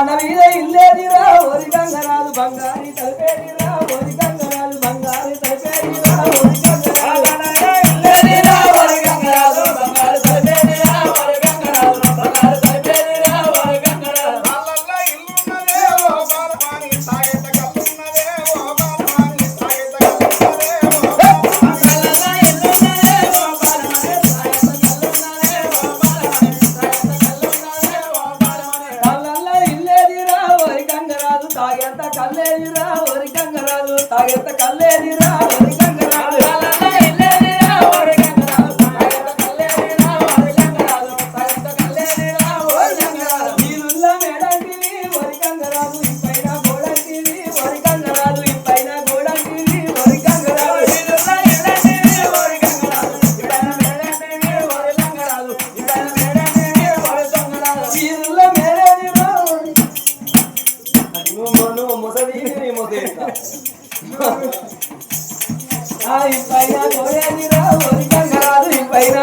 బండ మీద ఇల్లేదిరా ఓరి గంగరాజు బంగారి తలపేదిరా ఓరి కల్లేదిరా వరి కంగరాలు తాగేత కల్లేదిరా వరి కంగరాలు ఇంపైనా రాదు ఇంపైనా